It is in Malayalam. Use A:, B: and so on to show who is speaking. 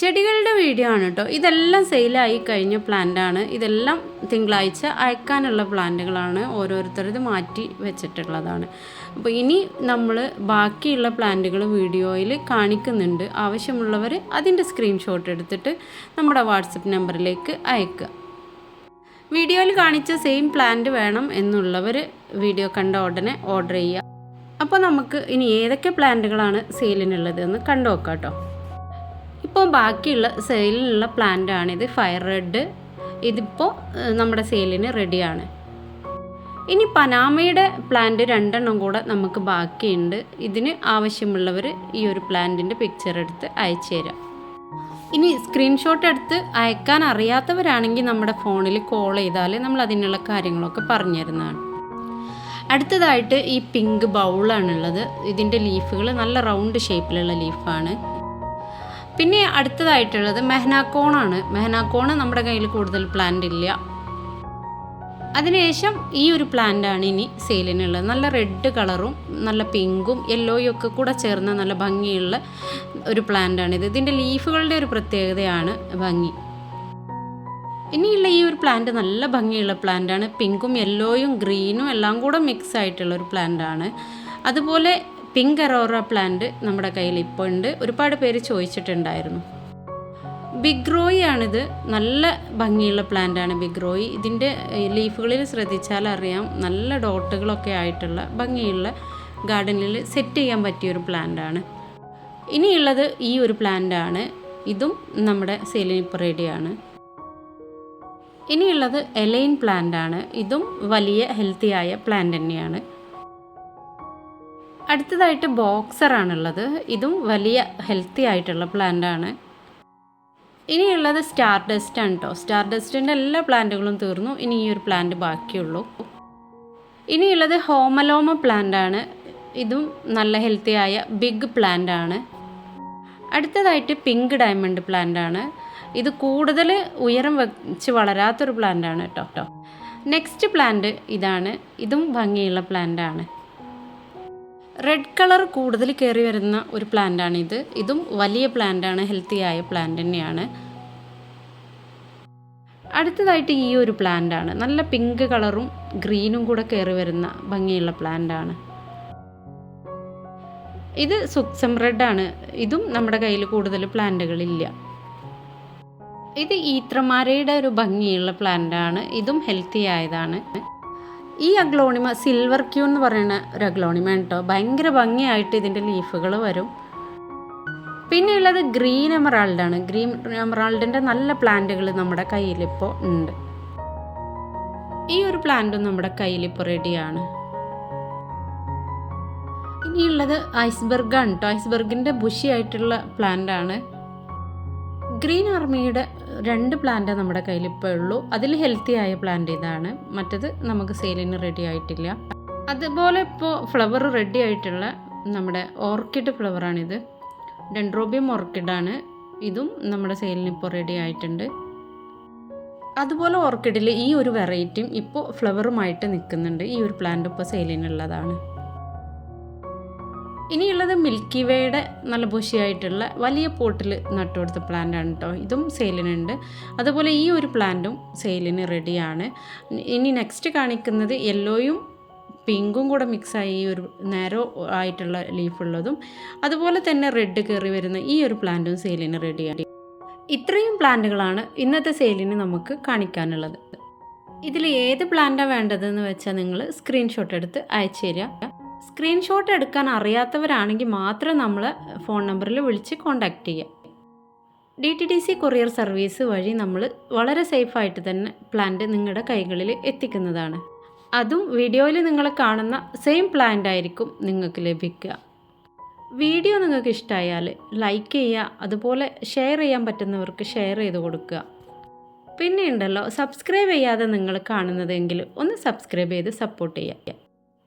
A: ചെടികളുടെ വീഡിയോ ആണ് കേട്ടോ. ഇതെല്ലാം സെയിലായി കഴിഞ്ഞ പ്ലാന്റാണ് ഇതെല്ലാം തിങ്കളാഴ്ച അയക്കാനുള്ള പ്ലാന്റുകളാണ് ഓരോരുത്തരത് മാറ്റി വെച്ചിട്ടുള്ളതാണ്. അപ്പോൾ ഇനി നമ്മൾ ബാക്കിയുള്ള പ്ലാന്റുകൾ വീഡിയോയിൽ കാണിക്കുന്നുണ്ട്. ആവശ്യമുള്ളവർ അതിന്റെ സ്ക്രീൻഷോട്ട് എടുത്തിട്ട് നമ്മുടെ വാട്സപ്പ് നമ്പറിലേക്ക് അയക്കുക. വീഡിയോയിൽ കാണിച്ച സെയിം പ്ലാന്റ് വേണം എന്നുള്ളവർ വീഡിയോ കണ്ട ഉടനെ ഓർഡർ ചെയ്യുക. അപ്പോൾ നമുക്ക് ഇനി ഏതൊക്കെ പ്ലാന്റുകളാണ് സെയിലിനുള്ളത് എന്ന് കണ്ടു നോക്കാം കേട്ടോ. ഇപ്പോൾ ബാക്കിയുള്ള സെയിലിനുള്ള പ്ലാന്റാണിത് ഫയർ റെഡ് ഇതിപ്പോൾ നമ്മുടെ സെയിലിന് റെഡിയാണ് ഇനി പനാമയുടെ പ്ലാന്റ് രണ്ടെണ്ണം കൂടെ നമുക്ക് ബാക്കിയുണ്ട്. ഇതിന് ആവശ്യമുള്ളവർ ഈ ഒരു പ്ലാന്റിന്റെ പിക്ചർ എടുത്ത് അയച്ചു തരാം. ഇനി സ്ക്രീൻഷോട്ട് എടുത്ത് അയക്കാൻ അറിയാത്തവരാണെങ്കിൽ നമ്മുടെ ഫോണിൽ കോൾ ചെയ്താൽ നമ്മൾ അതിനുള്ള കാര്യങ്ങളൊക്കെ പറഞ്ഞു തരുന്നതാണ്. അടുത്തതായിട്ട് ഈ പിങ്ക് ബൗളാണുള്ളത് ഇതിന്റെ ലീഫുകൾ നല്ല റൗണ്ട് ഷേപ്പിലുള്ള ലീഫാണ് പിന്നെ അടുത്തതായിട്ടുള്ളത് മെഹനാക്കോണാണ്. മെഹനാക്കോണ് നമ്മുടെ കയ്യിൽ കൂടുതൽ പ്ലാന്റ് ഇല്ല. അതിനുശേഷം ഈ ഒരു പ്ലാന്റാണ് ഇനി സെയിലിനുള്ളത് നല്ല റെഡ് കളറും നല്ല പിങ്കും യെല്ലോയും ഒക്കെ കൂടെ ചേർന്ന നല്ല ഭംഗിയുള്ള ഒരു പ്ലാന്റാണിത് ഇതിന്റെ ലീഫുകളുടെ ഒരു പ്രത്യേകതയാണ് ഭംഗി. ഇനിയുള്ള ഈ ഒരു പ്ലാന്റ് നല്ല ഭംഗിയുള്ള പ്ലാന്റാണ് പിങ്കും യെല്ലോയും ഗ്രീനും എല്ലാം കൂടെ മിക്സ് ആയിട്ടുള്ള ഒരു പ്ലാന്റാണ് അതുപോലെ പിങ്ക് അറോറ പ്ലാന്റ് നമ്മുടെ കയ്യിൽ ഇപ്പോൾ ഉണ്ട്. ഒരുപാട് പേര് ചോദിച്ചിട്ടുണ്ടായിരുന്നു. ബിഗ് റോയി ആണിത്. നല്ല ഭംഗിയുള്ള പ്ലാന്റ് ആണ് ബിഗ് റോയി ഇതിന്റെ ലീഫുകളിൽ ശ്രദ്ധിച്ചാൽ അറിയാം. നല്ല ഡോട്ടുകളൊക്കെ ആയിട്ടുള്ള ഭംഗിയുള്ള ഗാർഡനിൽ സെറ്റ് ചെയ്യാൻ പറ്റിയ ഒരു പ്ലാന്റ് ആണ്. ഇനിയുള്ളത് ഈ ഒരു പ്ലാന്റ് ആണ്. ഇതും നമ്മുടെ സെലിനിപ്പറേഡിയാണ് ഇനിയുള്ളത് എലൈൻ പ്ലാന്റ് ആണ്. ഇതും വലിയ ഹെൽത്തിയായ പ്ലാന്റ് തന്നെയാണ്. അടുത്തതായിട്ട് ബോക്സറാണുള്ളത് ഇതും വലിയ ഹെൽത്തി ആയിട്ടുള്ള പ്ലാന്റ് ആണ്. ഇനിയുള്ളത് സ്റ്റാർ ഡസ്റ്റ് ആണ് കേട്ടോ സ്റ്റാർ ഡസ്റ്റിന്റെ എല്ലാ പ്ലാന്റുകളും തീർന്നു. ഇനി ഈ ഒരു പ്ലാന്റ് ബാക്കിയുള്ളൂ. ഇനിയുള്ളത് ഹോമലോമ പ്ലാന്റ് ആണ്. ഇതും നല്ല ഹെൽത്തി ആയ ബിഗ് പ്ലാന്റ് ആണ്. അടുത്തതായിട്ട് പിങ്ക് ഡയമണ്ട് പ്ലാന്റ് ആണ്. ഇത് കൂടുതൽ ഉയരം വെച്ച് വളരാത്തൊരു പ്ലാന്റ് ആണ് കേട്ടോ നെക്സ്റ്റ് പ്ലാന്റ് ഇതാണ്. ഇതും ഭംഗിയുള്ള പ്ലാന്റ് ആണ്. റെഡ് കളർ കൂടുതൽ കയറി വരുന്ന ഒരു പ്ലാന്റ് ആണ് ഇത്. വലിയ പ്ലാന്റ് ആണ് ഹെൽത്തി ആയ പ്ലാന്റ് തന്നെയാണ്. അടുത്തതായിട്ട് ഈ ഒരു പ്ലാന്റ് ആണ്. നല്ല പിങ്ക് കളറും ഗ്രീനും കൂടെ കയറി വരുന്ന ഭംഗിയുള്ള പ്ലാന്റാണ് ഇത് സുക്സം ആണ്. ഇതും നമ്മുടെ കയ്യിൽ കൂടുതൽ പ്ലാന്റുകളില്ല ഇത് ഈത്രമാരയുടെ ഒരു ഭംഗിയുള്ള പ്ലാന്റ് ആണ്. ഇതും ഹെൽത്തി ആയതാണ്. ഈ അഗ്ലോണിമ സിൽവർ ക്യൂ എന്ന് പറയുന്ന ഒരു അഗ്ലോണിമ കേട്ടോ ഭയങ്കര ഭംഗിയായിട്ട് ഇതിന്റെ ലീഫുകൾ വരും. പിന്നെയുള്ളത് ഗ്രീൻ എമറാൾഡാണ് ഗ്രീൻ എമറാൾഡിന്റെ നല്ല പ്ലാന്റുകൾ നമ്മുടെ കയ്യിലിപ്പോൾ ഉണ്ട്. ഈ ഒരു പ്ലാന്റും നമ്മുടെ കയ്യിലിപ്പോൾ റെഡിയാണ് ഇനിയുള്ളത് ഐസ്ബർഗ് ആണ് കേട്ടോ ഐസ്ബർഗിന്റെ ബുഷിയായിട്ടുള്ള പ്ലാന്റാണ് ഗ്രീൻ ആർമിയുടെ രണ്ട് പ്ലാന്റ് നമ്മുടെ കയ്യിൽ ഇപ്പോൾ ഉള്ളൂ. അതിൽ ഹെൽത്തി ആയ പ്ലാന്റ് ഇതാണ്. മറ്റത് നമുക്ക് സെയിലിന് റെഡി ആയിട്ടില്ല. അതുപോലെ ഇപ്പോൾ ഫ്ലവർ റെഡി ആയിട്ടുള്ള നമ്മുടെ ഓർക്കിഡ് ഫ്ലവറാണിത് ഡെൻഡ്രോബിയം ഓർക്കിഡാണ് ഇതും നമ്മുടെ സെയിലിന് ഇപ്പോൾ റെഡി ആയിട്ടുണ്ട്. അതുപോലെ ഓർക്കിഡിൽ ഈ ഒരു വെറൈറ്റിയും ഇപ്പോൾ ഫ്ലവറുമായിട്ട് നിൽക്കുന്നുണ്ട് ഈ ഒരു പ്ലാന്റ് ഇപ്പോൾ സെയിലിനുള്ളതാണ് ഇനിയുള്ളത് മിൽക്കി വേയുടെ നല്ല ബുഷിയായിട്ടുള്ള വലിയ പോട്ടിൽ നട്ടുകൊടുത്ത പ്ലാന്റ് ആണ് കേട്ടോ ഇതും സെയിലിനുണ്ട് അതുപോലെ ഈ ഒരു പ്ലാന്റും സെയിലിന് റെഡിയാണ് ഇനി നെക്സ്റ്റ് കാണിക്കുന്നത് യെല്ലോയും പിങ്കും കൂടെ മിക്സായി ഈ ഒരു നേരോ ആയിട്ടുള്ള ലീഫുള്ളതും അതുപോലെ തന്നെ റെഡ് കയറി വരുന്ന ഈ ഒരു പ്ലാന്റും സെയിലിന് റെഡിയാണ് ഇത്രയും പ്ലാന്റുകളാണ് ഇന്നത്തെ സെയിലിന് നമുക്ക് കാണിക്കാനുള്ളത്. ഇതിൽ ഏത് പ്ലാന്റാണ് വേണ്ടതെന്ന് വെച്ചാൽ നിങ്ങൾ സ്ക്രീൻഷോട്ട് എടുത്ത് അയച്ചു തരിക. സ്ക്രീൻഷോട്ട് എടുക്കാൻ അറിയാത്തവരാണെങ്കിൽ മാത്രം നമ്മൾ ഫോൺ നമ്പറിൽ വിളിച്ച് കോൺടാക്റ്റ് ചെയ്യുക D T D C courier service വഴി നമ്മൾ വളരെ സേഫായിട്ട് തന്നെ പ്ലാന്റ് നിങ്ങളുടെ കൈകളിൽ എത്തിക്കുന്നതാണ്. അതും വീഡിയോയിൽ നിങ്ങൾ കാണുന്ന സെയിം പ്ലാന്റ് ആയിരിക്കും നിങ്ങൾക്ക് ലഭിക്കുക. വീഡിയോ നിങ്ങൾക്ക് ഇഷ്ടമായാൽ ലൈക്ക് ചെയ്യുക അതുപോലെ ഷെയർ ചെയ്യാൻ പറ്റുന്നവർക്ക് ഷെയർ ചെയ്ത് കൊടുക്കുക. പിന്നെ ഉണ്ടല്ലോ സബ്സ്ക്രൈബ് ചെയ്യാതെ നിങ്ങൾ കാണുന്നതെങ്കിൽ ഒന്ന് സബ്സ്ക്രൈബ് ചെയ്ത് സപ്പോർട്ട് ചെയ്യുക